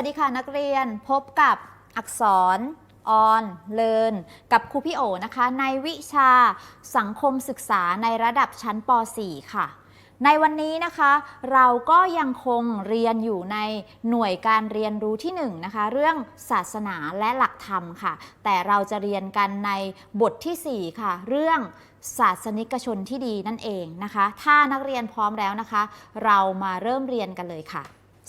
สวัสดีค่ะนักเรียนพบกับอักษรออนเลินกับครูพี่โอนะคะ ในวิชาสังคมศึกษาในระดับชั้นป .4 ค่ะ ในวันนี้นะคะ เราก็ยังคงเรียนอยู่ในหน่วยการเรียนรู้ที่1นะคะ เรื่องศาสนาและหลักธรรมค่ะ แต่เราจะเรียนกันในบทที่ 4 ค่ะ เรื่องศาสนิกชนที่ดีนั่นเองนะคะ ถ้านักเรียนพร้อมแล้วนะคะ เรามาเริ่มเรียนกันเลยค่ะ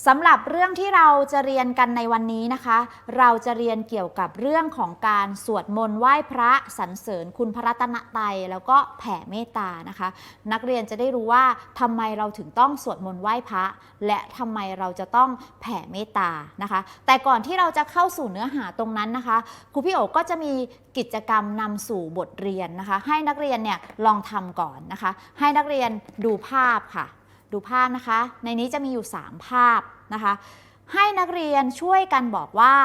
สำหรับเรื่องที่เราจะเรียนกันในวันนี้นะคะ เราจะเรียนเกี่ยวกับเรื่องของการสวดมนต์ไหว้พระสรรเสริญคุณพระรัตนตรัยแล้วก็แผ่เมตตานะคะ นักเรียนจะได้รู้ว่าทำไมเราถึงต้องสวดมนต์ไหว้พระ และทำไมเราจะต้องแผ่เมตตานะคะ แต่ก่อนที่เราจะเข้าสู่เนื้อหาตรงนั้นนะคะครูพี่โอ๋ก็จะมีกิจกรรมนำสู่บทเรียนนะคะ ให้นักเรียนเนี่ยลองทำก่อนนะคะ ให้นักเรียนดูภาพค่ะ ดูภาพนะคะ ในนี้จะมีอยู่ 3 ภาพนะคะ ให้นักเรียนช่วยกันบอกว่า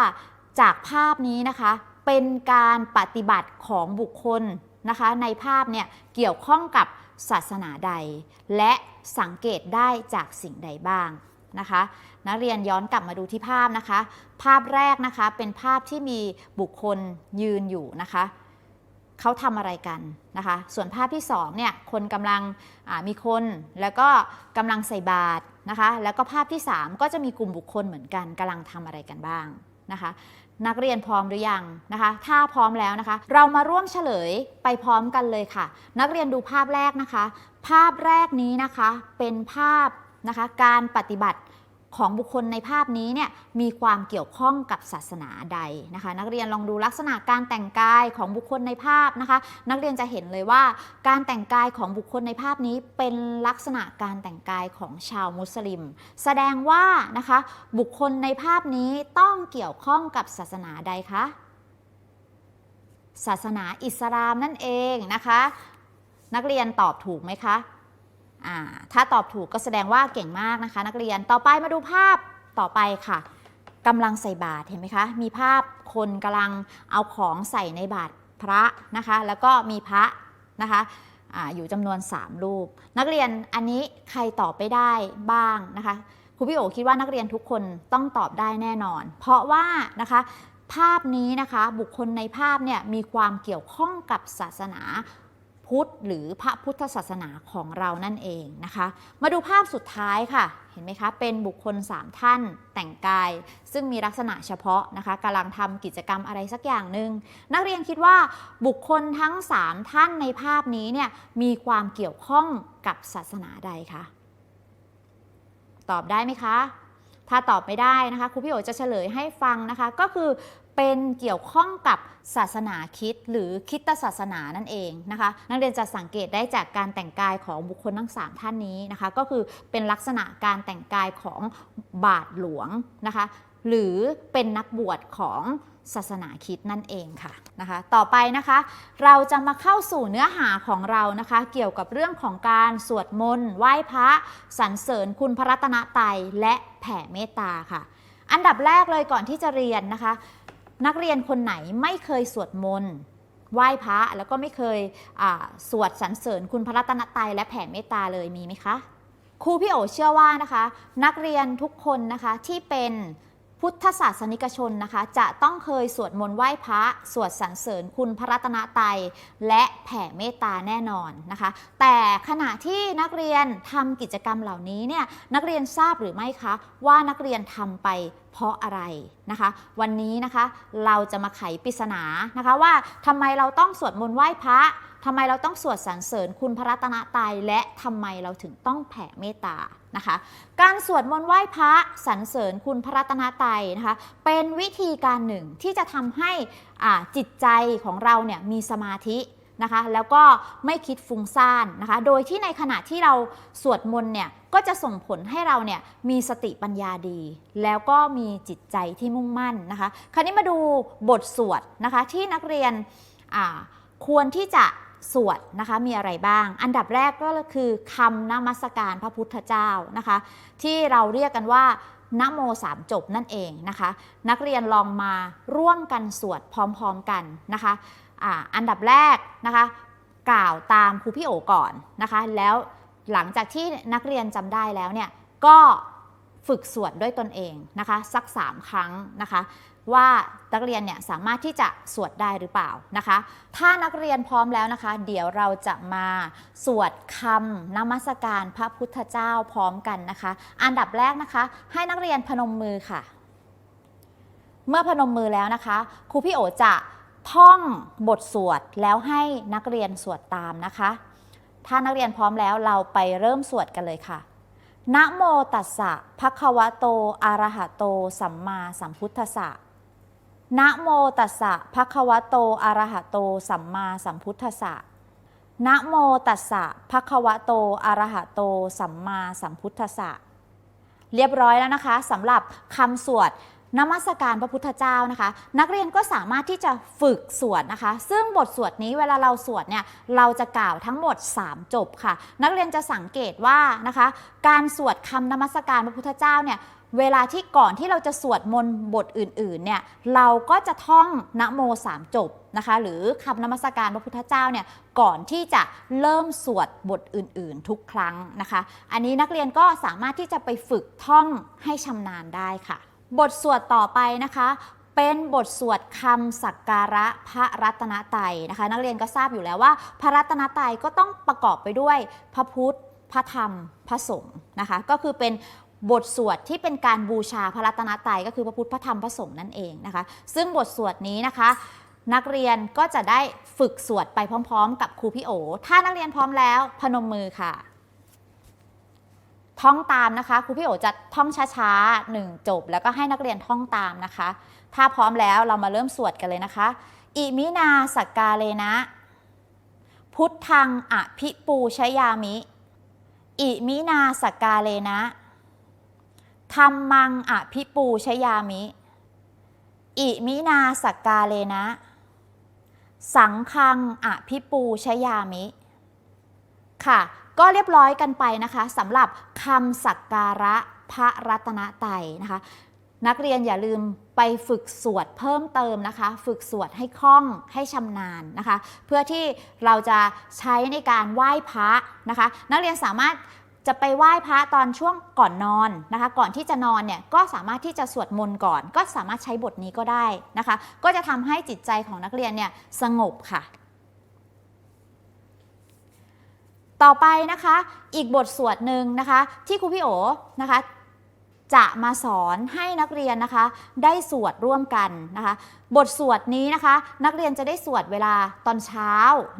จากภาพนี้นะคะ เป็นการปฏิบัติของบุคคลนะคะ ในภาพเนี่ยเกี่ยวข้องกับศาสนาใด และสังเกตได้จากสิ่งใดบ้างนะคะ นักเรียนย้อนกลับมาดูที่ภาพนะคะ ภาพแรกนะคะเป็นภาพที่มีบุคคลยืนอยู่นะคะ เขาทำอะไรกันนะคะ ส่วนภาพที่2เนี่ยคนกำลังมีคนแล้วก็กำลังใส่บาตรนะคะ แล้วก็ภาพที่ 3 ก็จะมีกลุ่มบุคคลเหมือนกันกำลังทำอะไรกันบ้างนะคะ นักเรียนพร้อมหรือยังนะคะ ถ้าพร้อมแล้วนะคะ เรามาร่วมเฉลยไปพร้อมกันเลยค่ะ นักเรียนดูภาพแรกนะคะ ภาพแรกนี้นะคะเป็นภาพนะคะการปฏิบัติ ของบุคคลในภาพนี้เนี่ยมีความเกี่ยวข้องกับศาสนาใดนะคะ นักเรียนลองดูลักษณะการแต่งกายของบุคคลในภาพนะคะ นักเรียนจะเห็นเลยว่า การแต่งกายของบุคคลในภาพนี้เป็นลักษณะการแต่งกายของชาวมุสลิม แสดงว่านะคะบุคคลในภาพนี้ต้องเกี่ยวข้องกับศาสนาใดคะศาสนาอิสลามนั่นเองนะคะ นักเรียนตอบถูกไหมคะ ถ้าตอบถูกก็แสดงว่าเก่งมากนะคะ นักเรียนต่อไปมาดูภาพต่อไปค่ะกำลังใส่บาตรเห็นไหมคะ มีภาพคนกำลังเอาของใส่ในบาตรพระนะคะ แล้วก็มีพระนะคะออยู่จำนวน 3 รูป นักเรียนอันนี้ใครตอบไปได้บ้างนะคะครูพี่โอคิดว่านักเรียนทุกคนต้องตอบได้แน่นอน เพราะว่านะคะภาพนี้นะคะบุคคลในภาพเนี่ยมีความเกี่ยวข้องกับศาสนา พุทธหรือพระพุทธศาสนาของเรานั่นเองนะคะ มาดูภาพสุดท้ายค่ะ เห็นไหมคะ เป็นบุคคล 3 ท่านแต่งกาย ซึ่งมีลักษณะเฉพาะนะคะกำลังทำกิจกรรมอะไรสักอย่างหนึ่งนักเรียนคิดว่าบุคคลทั้ง 3 ท่านในภาพนี้เนี่ยมีความเกี่ยวข้องกับศาสนาใดคะตอบได้ไหมคะถ้าตอบไม่ได้นะคะครูพี่โอจะเฉลยให้ฟังนะคะ ก็คือ เป็นเกี่ยวข้องกับศาสนาคิดหรือคิดตศาสนานั่นเองนะคะ นักเรียนจะสังเกตได้จากการแต่งกายของบุคคลทั้งสามท่านนี้นะคะ ก็คือเป็นลักษณะการแต่งกายของบาทหลวงนะคะ หรือเป็นนักบวชของศาสนาคิดนั่นเองค่ะนะคะ ต่อไปนะคะ เราจะมาเข้าสู่เนื้อหาของเรานะคะ เกี่ยวกับเรื่องของการสวดมนต์ไหว้พระสรรเสริญคุณพระรัตนตรัยและแผ่เมตตาค่ะ อันดับแรกเลยก่อนที่จะเรียนนะคะ นักเรียนคนไหนไม่เคยสวดมนต์ไหว้พระแล้วก็ไม่เคยสวดสรรเสริญคุณพระรัตนตรัยและแผ่เมตตาเลยมีไหมคะครูพี่โอเชื่อว่านะคะ นักเรียนทุกคนนะคะที่เป็น พุทธศาสนิกชนนะคะ จะต้องเคยสวดมนต์ไหว้พระ สวดสรรเสริญคุณพระรัตนตรัยและแผ่เมตตาแน่นอนนะคะ แต่ขณะที่นักเรียนทำกิจกรรมเหล่านี้เนี่ยนักเรียนทราบหรือไม่คะ ว่านักเรียนทำไปเพราะอะไรนะคะ วันนี้นะคะเราจะมาไขปริศนานะคะว่าทำไมเราต้องสวดมนต์ไหว้พระ ทำไมเราต้องสวดสรรเสริญคุณพระรัตนตรัยและทำไมเราถึงต้องแผ่เมตตานะคะ การสวดมนต์ไหว้พระสรรเสริญคุณพระรัตนตรัยนะคะ เป็นวิธีการหนึ่งที่จะทำให้จิตใจของเราเนี่ยมีสมาธินะคะแล้วก็ไม่คิดฟุ้งซ่านนะคะ โดยที่ในขณะที่เราสวดมนต์เนี่ยก็จะส่งผลให้เราเนี่ยมีสติปัญญาดี แล้วก็มีจิตใจที่มุ่งมั่นนะคะ คราวนี้มาดูบทสวดนะคะที่นักเรียนควรที่จะ สวดนะคะมีอะไรบ้าง อันดับแรกก็คือคำนมัสการพระพุทธเจ้านะคะ ที่เราเรียกกันว่านโมสามจบนั่นเองนะคะ นักเรียนลองมาร่วมกันสวดพร้อมๆกันนะคะอ่าอันดับแรกนะคะกล่าวตามครูพี่โอก่อนนะคะ แล้วหลังจากที่นักเรียนจำได้แล้วเนี่ยก็ฝึกสวดด้วยตนเองนะคะ สัก 3 ครั้งนะคะ ว่านักเรียนเนี่ยสามารถที่จะสวดได้หรือเปล่านะคะ ถ้านักเรียนพร้อมแล้วนะคะ เดี๋ยวเราจะมาสวดคำนมัสการพระพุทธเจ้าพร้อมกันนะคะ อันดับแรกนะคะ ให้นักเรียนพนมมือค่ะ เมื่อพนมมือแล้วนะคะครูพี่โอจะท่องบทสวดแล้วให้นักเรียนสวดตามนะคะ ถ้านักเรียนพร้อมแล้วเราไปเริ่มสวดกันเลยค่ะนะโมตัสสะภะคะวะโตอะระหะโต สัมมาสัมพุทธัสสะ นะโมตัสสะภะคะวะโตอะระหะโต สัมมาสัมพุทธัสสะนะโมตัสสะภะคะวะโตอะระหะโต สัมมาสัมพุทธัสสะเรียบร้อยแล้วนะคะสำหรับคำสวดนมัสการพระพุทธเจ้านะคะ นักเรียนก็สามารถที่จะฝึกสวดนะคะ ซึ่งบทสวดนี้เวลาเราสวดเนี่ยเราจะกล่าวทั้งหมด 3 จบค่ะ นักเรียนจะสังเกตว่านะคะ การสวดคำนมัสการพระพุทธเจ้าเนี่ย เวลาที่ก่อนที่เราจะสวดมนต์บทอื่นๆเนี่ยเราก็จะท่องนะโมสามจบนะคะหรือคำนมัสการพระพุทธเจ้าเนี่ยก่อนที่จะเริ่มสวดบทอื่นๆ ทุกครั้งนะคะ อันนี้นักเรียนก็สามารถที่จะไปฝึกท่องให้ชำนาญได้ค่ะ บทสวดต่อไปนะคะเป็นบทสวดคำสักการะพระรัตนตรัยนะคะ นักเรียนก็ทราบอยู่แล้วว่า พระรัตนตรัยก็ต้องประกอบไปด้วยพระพุทธ พระธรรม พระสงฆ์นะคะ ก็คือเป็น บทสวดที่เป็นการบูชาพระรัตนตรัยก็คือพระพุทธพระธรรมพระสงฆ์นั่นเองนะคะ ซึ่งบทสวดนี้นะคะ นักเรียนก็จะได้ฝึกสวดไปพร้อม ๆ กับครูพี่โอ ถ้านักเรียนพร้อมแล้ว พนมมือค่ะ ท่องตามนะคะครูพี่โอจะท่องช้าๆหนึ่งจบ แล้วก็ให้นักเรียนท่องตามนะคะ ถ้าพร้อมแล้วเรามาเริ่มสวดกันเลยนะคะอิมินาสกกาเลนะ พุทธังอภิปูชยามิ อิมินาสกกาเลนะ ธรรมังอภิปูชยามิ อิมินาสักกาเลนะ สังฆังอภิปูชยามิ ค่ะ ก็เรียบร้อยกันไปนะคะสำหรับคำสักการะพระรัตนตรัยนะคะนักเรียนอย่าลืมไปฝึกสวดเพิ่มเติมนะคะ ฝึกสวดให้คล่องให้ชำนาญนะคะ เพื่อที่เราจะใช้ในการไหว้พระนะคะ นักเรียนสามารถ จะไปไหว้พระตอนช่วงก่อนนอนนะคะ ก่อนที่จะนอนเนี่ยก็สามารถที่จะสวดมนต์ก่อน ก็สามารถใช้บทนี้ก็ได้นะคะ ก็จะทำให้จิตใจของนักเรียนเนี่ยสงบค่ะ ต่อไปนะคะ อีกบทสวดหนึ่งนะคะ ที่ครูพี่โอนะคะ จะมาสอนให้นักเรียนนะคะ ได้สวดร่วมกันนะคะ บทสวดนี้นะคะ นักเรียนจะได้สวดเวลาตอนเช้า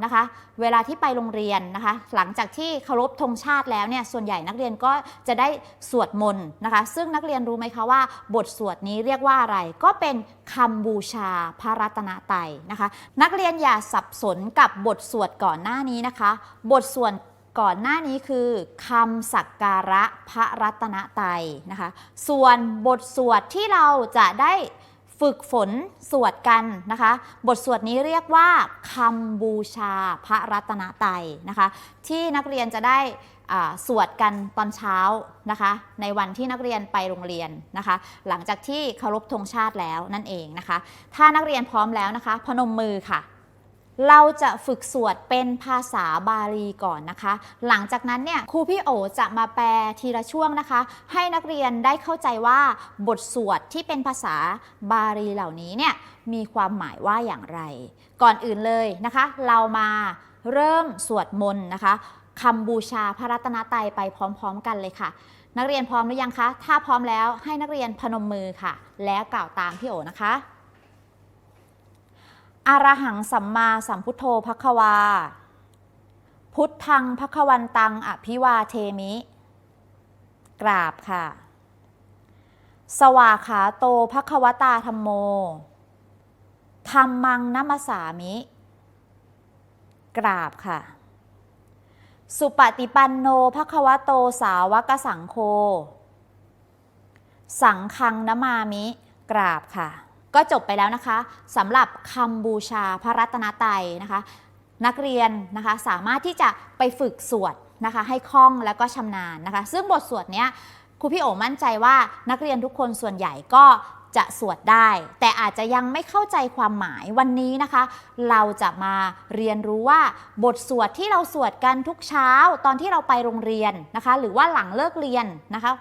นะคะ เวลาที่ไปโรงเรียนนะคะ หลังจากที่เคารพธงชาติแล้วเนี่ยส่วนใหญ่นักเรียนก็จะได้สวดมนต์นะคะ ซึ่งนักเรียนรู้ไหมคะว่า บทสวดนี้เรียกว่าอะไรก็เป็นคำบูชาพระรัตนตรัยนะคะ นักเรียนอย่าสับสนกับบทสวดก่อนหน้านี้นะคะ บทสวด ก่อนหน้านี้คือคำสักการะพระรัตนตรัยนะคะ ส่วนบทสวดที่เราจะได้ฝึกฝนสวดกันนะคะ บทสวดนี้เรียกว่าคำบูชาพระรัตนตรัยนะคะ ที่นักเรียนจะได้สวดกันตอนเช้านะคะ ในวันที่นักเรียนไปโรงเรียนนะคะ หลังจากที่เคารพธงชาติแล้วนั่นเองนะคะ ถ้านักเรียนพร้อมแล้วนะคะ พนมมือค่ะ เราจะฝึกสวดเป็นภาษาบาลีก่อนนะคะ หลังจากนั้นเนี่ยครูพี่โอจะมาแปลทีละช่วงนะคะ ให้นักเรียนได้เข้าใจว่าบทสวดที่เป็นภาษาบาลีเหล่านี้เนี่ยมีความหมายว่าอย่างไร ก่อนอื่นเลยนะคะ เรามาเริ่มสวดมนต์นะคะคำบูชาพระรัตนตรัยไปพร้อม ๆ กันเลยค่ะ นักเรียนพร้อมหรือยังคะ ถ้าพร้อมแล้วให้นักเรียนพนมมือค่ะ แล้วกล่าวตามพี่โอนะคะ อารหังสัมมาสัมพุทโธภควา พุทธังภควันตังอภิวาเทมิ กราบค่ะ สวาขาโตภควตาธรรมโมธรรมังนัมสสามิ กราบค่ะ สุปฏิปันโนภควโตสาวกสังโฆ สังคังนมามิ กราบค่ะ ก็จบไปแล้วนะคะสำหรับคำบูชาพระรัตนตรัยนะคะ นักเรียนนะคะสามารถที่จะไปฝึกสวดนะคะ ให้คล่องแล้วก็ชำนาญนะคะ ซึ่งบทสวดเนี้ยครูพี่โอมั่นใจว่านักเรียนทุกคนส่วนใหญ่ก็จะสวดได้ แต่อาจจะยังไม่เข้าใจความหมายวันนี้นะคะ เราจะมาเรียนรู้ว่าบทสวดที่เราสวดกันทุกเช้าตอนที่เราไปโรงเรียนนะคะ หรือว่าหลังเลิกเรียนนะคะ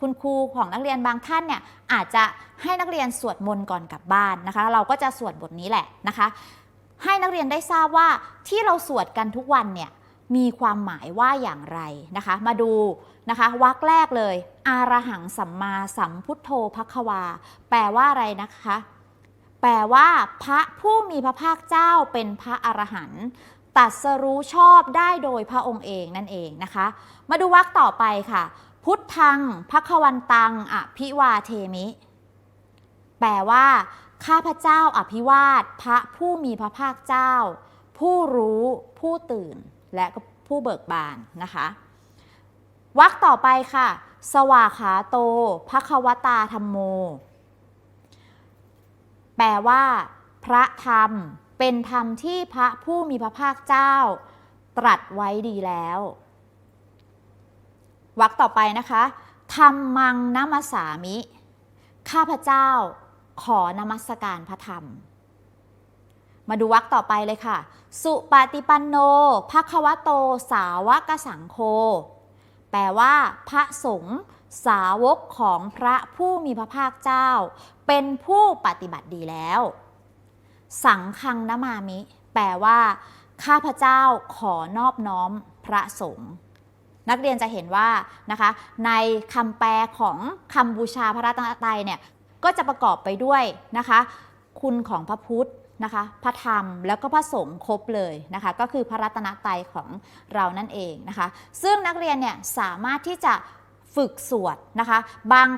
คุณครูของนักเรียนบางท่านเนี่ยอาจจะให้นักเรียนสวดมนต์ก่อนกลับบ้านนะคะ เราก็จะสวดบทนี้แหละนะคะ ให้นักเรียนได้ทราบว่าที่เราสวดกันทุกวันเนี่ยมีความหมายว่าอย่างไรนะคะ มาดูนะคะวรรคแรกเลย อารหังสัมมาสัมพุทโธภควา แปลว่าอะไรนะคะ แปลว่า พระผู้มีพระภาคเจ้าเป็นพระอรหันต์ตรัสรู้ชอบได้โดยพระองค์เองนั่นเองนะคะ มาดูวรรคต่อไปค่ะ พุทธังพระควันตังอภิวาเทมิ แปลว่า ข้าพเจ้าอภิวาทพระผู้มีพระภาคเจ้า ผู้รู้ผู้ตื่น และก็ผู้เบิกบานนะคะวรรคต่อไปค่ะ สวาขาโตภควตาธรรมโม แปลว่า พระธรรมเป็นธรรมที่พระผู้มีพระภาคเจ้า ตรัสไว้ดีแล้ว วรรคต่อไปนะคะธรรมังนัมสสามิ ข้าพเจ้าขอนมัสการพระธรรม มาดูวรรคต่อไปเลยค่ะ สุปฏิปันโนภควโต สาวกสังโฆ แปลว่า พระสงฆ์สาวกของพระผู้มีพระภาคเจ้า เป็นผู้ปฏิบัติดีแล้ว สังฆังนมามิ แปลว่า ข้าพเจ้าขอนอบน้อมพระสงฆ์ นักเรียนจะเห็นว่านะคะในคำแปลของคำบูชาพระรัตนตรัยเนี่ยก็จะประกอบไปด้วยนะคะ คุณของพระพุทธนะคะพระธรรมแล้วก็พระสงฆ์ครบเลยนะคะก็คือพระรัตนตรัยของเรานั่นเองนะคะ ซึ่งนักเรียนเนี่ยสามารถที่จะฝึกสวดนะคะ บาง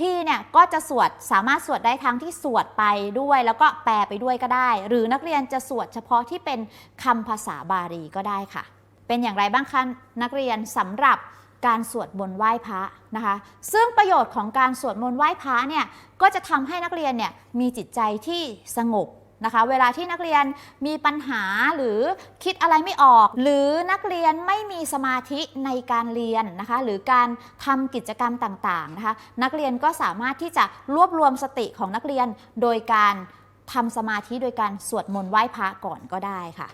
ที่เนี่ยก็จะสวดสามารถสวดได้ทั้งที่สวดไปด้วย แล้วก็แปลไปด้วยก็ได้ หรือนักเรียนจะสวดเฉพาะที่เป็นคำภาษาบาลีก็ได้ค่ะ เป็นอย่างไรบ้างคะนักเรียนสำหรับการสวดมนต์ไหว้พระนะคะ ซึ่งประโยชน์ของการสวดมนต์ไหว้พระเนี่ยก็จะทำให้นักเรียนเนี่ยมีจิตใจที่สงบนะคะเวลาที่นักเรียนมีปัญหาหรือคิดอะไรไม่ออก หรือนักเรียนไม่มีสมาธิในการเรียนนะคะหรือการทำกิจกรรมต่างๆนะคะนักเรียนก็สามารถที่จะรวบรวมสติของนักเรียนโดยการทำสมาธิโดยการสวดมนต์ไหว้พระก่อนก็ได้ค่ะ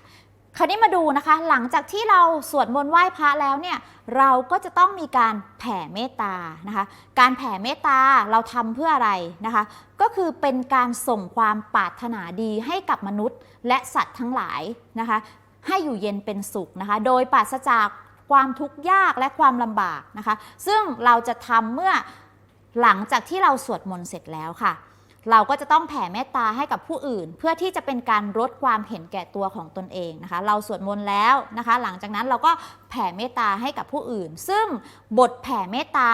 คราวนี้มาดูนะคะ หลังจากที่เราสวดมนต์ไหว้พระแล้วเนี่ยเราก็จะต้องมีการแผ่เมตตานะคะ การแผ่เมตตาเราทำเพื่ออะไรนะคะ ก็คือเป็นการส่งความปรารถนาดีให้กับมนุษย์ และสัตว์ทั้งหลายนะคะ ให้อยู่เย็นเป็นสุขนะคะ โดยปราศจากความทุกข์ยากและความลำบากนะคะ ซึ่งเราจะทำเมื่อหลังจากที่เราสวดมนต์เสร็จแล้วค่ะ เราก็จะต้องแผ่เมตตาให้กับผู้อื่น เพื่อที่จะเป็นการลดความเห็นแก่ตัวของตนเองนะคะ เราสวดมนต์แล้วนะคะ หลังจากนั้นเราก็แผ่เมตตาให้กับผู้อื่น ซึ่งบทแผ่เมตตา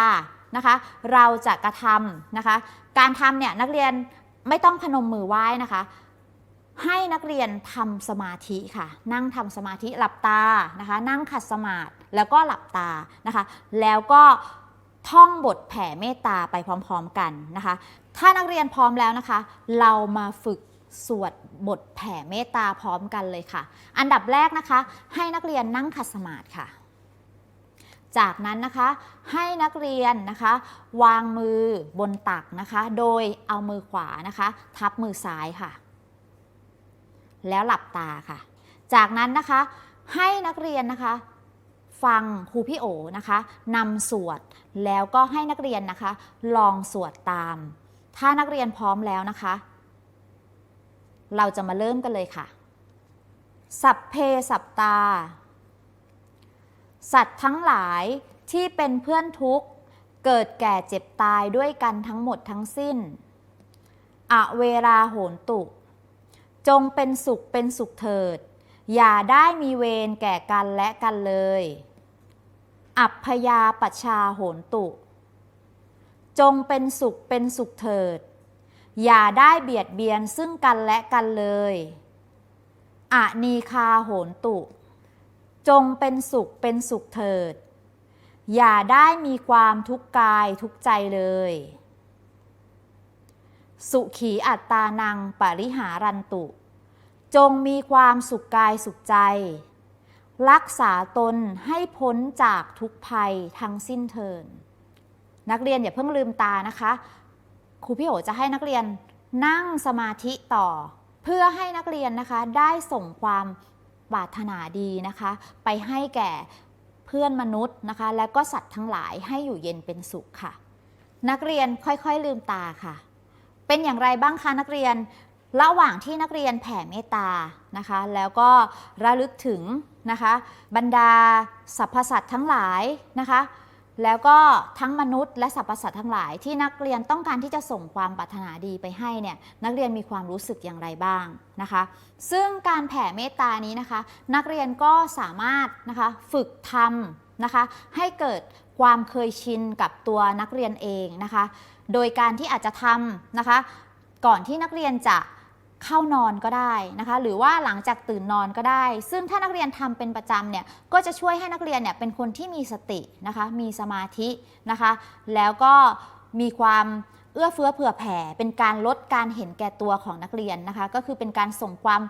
นะคะ เราจะกระทำนะคะ การทำเนี่ยนักเรียนไม่ต้องพนมมือไหว้นะคะ ให้นักเรียนทำสมาธิค่ะ นั่งทำสมาธิหลับตานะคะ นั่งขัดสมาธิแล้วก็หลับตานะคะ แล้วก็ ท่องบทแผ่เมตตาไปพร้อมๆกันนะคะ ถ้านักเรียนพร้อมแล้วนะคะ เรามาฝึกสวดบทแผ่เมตตาพร้อมกันเลยค่ะ อันดับแรกนะคะ ให้นักเรียนนั่งขัดสมาธิค่ะ จากนั้นนะคะให้นักเรียนนะคะ วางมือบนตักนะคะ โดยเอามือขวานะคะ ทับมือซ้ายค่ะ แล้วหลับตาค่ะ จากนั้นนะคะให้นักเรียนนะคะ ฟังครูพี่โอนะคะนำสวดแล้วก็ให้นักเรียนนะคะ ลองสวดตาม ถ้านักเรียนพร้อมแล้วนะคะ เราจะมาเริ่มกันเลยค่ะ สัพเพสัปตา สัตว์ทั้งหลายที่เป็นเพื่อนทุกข์ เกิดแก่เจ็บตายด้วยกันทั้งหมดทั้งสิ้น อเวราโหนตุ จงเป็นสุขเป็นสุขเถิดอย่าได้มีเวรแก่กันและกันเลย อัพพยาปชชาโหนตุ จงเป็นสุขเป็นสุขเถิด อย่าได้เบียดเบียนซึ่งกันและกันเลยอะนีคาโหนตุ จงเป็นสุขเป็นสุขเถิด อย่าได้มีความทุกข์กายทุกใจเลย สุขีอัตตานังปริหารันตุ จงมีความสุขกายสุขใจ รักษาตนให้พ้นจากทุกภัยทั้งสิ้นเทิน นักเรียนอย่าเพิ่งลืมตานะคะ ครูพี่โอจะให้นักเรียนนั่งสมาธิต่อ เพื่อให้นักเรียนนะคะได้ส่งความปรารถนาดีนะคะ ไปให้แก่เพื่อนมนุษย์นะคะ และก็สัตว์ทั้งหลายให้อยู่เย็นเป็นสุขค่ะ นักเรียนค่อยๆลืมตาค่ะ เป็นอย่างไรบ้างคะนักเรียนระหว่างที่นักเรียนแผ่เมตตานะคะ แล้วก็ระลึกถึง นะคะบรรดาสรรพสัตว์ทั้งหลายนะคะแล้วก็ทั้งมนุษย์และสรรพสัตว์ทั้งหลาย ที่นักเรียนต้องการที่จะส่งความปรารถนาดีไปให้เนี่ยนักเรียนมีความรู้สึกอย่างไรบ้างนะคะ ซึ่งการแผ่เมตตานี้นะคะ นักเรียนก็สามารถนะคะฝึกทำนะคะให้เกิดความเคยชินกับตัวนักเรียนเองนะคะ โดยการที่อาจจะทำนะคะ ก่อนที่นักเรียนจะ เข้านอนก็ได้นะคะ หรือว่าหลังจากตื่นนอนก็ได้ ซึ่งถ้านักเรียนทำเป็นประจำเนี่ยก็จะช่วยให้นักเรียนเนี่ยเป็นคนที่มีสตินะคะ มีสมาธินะคะ แล้วก็มีความเอื้อเฟื้อเผื่อแผ่ เป็นการลดการเห็นแก่ตัวของนักเรียนนะคะ ก็คือเป็นการส่งความ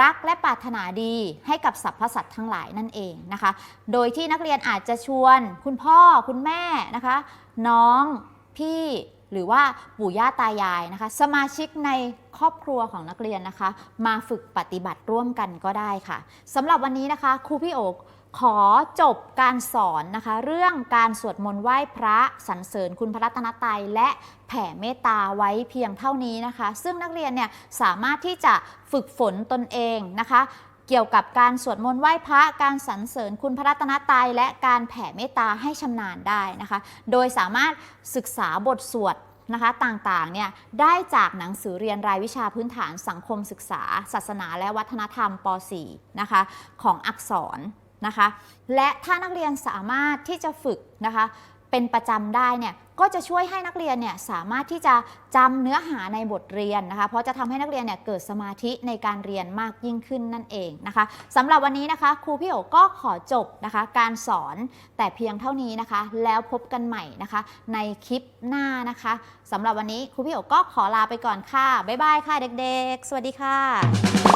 รักและปรารถนาดีให้กับสรรพสัตว์ทั้งหลายนั่นเองนะคะ โดยที่นักเรียนอาจจะชวนคุณพ่อคุณแม่นะคะ น้องพี่ หรือว่าปู่ย่าตายายนะคะ สมาชิกในครอบครัวของนักเรียนนะคะ มาฝึกปฏิบัติร่วมกันก็ได้ค่ะสำหรับวันนี้นะคะครูพี่โอกขอจบการสอนนะคะ เรื่องการสวดมนต์ไหว้พระสรรเสริญคุณพระรัตนตรัยและแผ่เมตตาไว้เพียงเท่านี้นะคะ ซึ่งนักเรียนเนี่ยสามารถที่จะฝึกฝนตนเองนะคะ เกี่ยวกับการสวดมนต์ไหว้พระ การสรรเสริญคุณพระรัตนตรัยและการแผ่เมตตาให้ชำนาญได้นะคะ โดยสามารถศึกษาบทสวดนะคะต่างๆเนี่ยได้จากหนังสือเรียนรายวิชาพื้นฐานสังคมศึกษา ศาสนาและวัฒนธรรมป .4 นะคะของอักษรนะคะ และถ้านักเรียนสามารถที่จะฝึกนะคะ เป็นประจำได้เนี่ยก็จะช่วยให้นักเรียนเนี่ยสามารถที่จะจำเนื้อหาในบทเรียนนะคะ เพราะจะทำให้นักเรียนเนี่ยเกิดสมาธิในการเรียนมากยิ่งขึ้นนั่นเองนะคะสำหรับวันนี้นะคะครูพี่โอก็ขอจบนะคะ การสอนแต่เพียงเท่านี้นะคะ แล้วพบกันใหม่นะคะ ในคลิปหน้านะคะสำหรับวันนี้ครูพี่โอก็ขอลาไปก่อนค่ะบ๊ายบายค่ะเด็กๆ สวัสดีค่ะ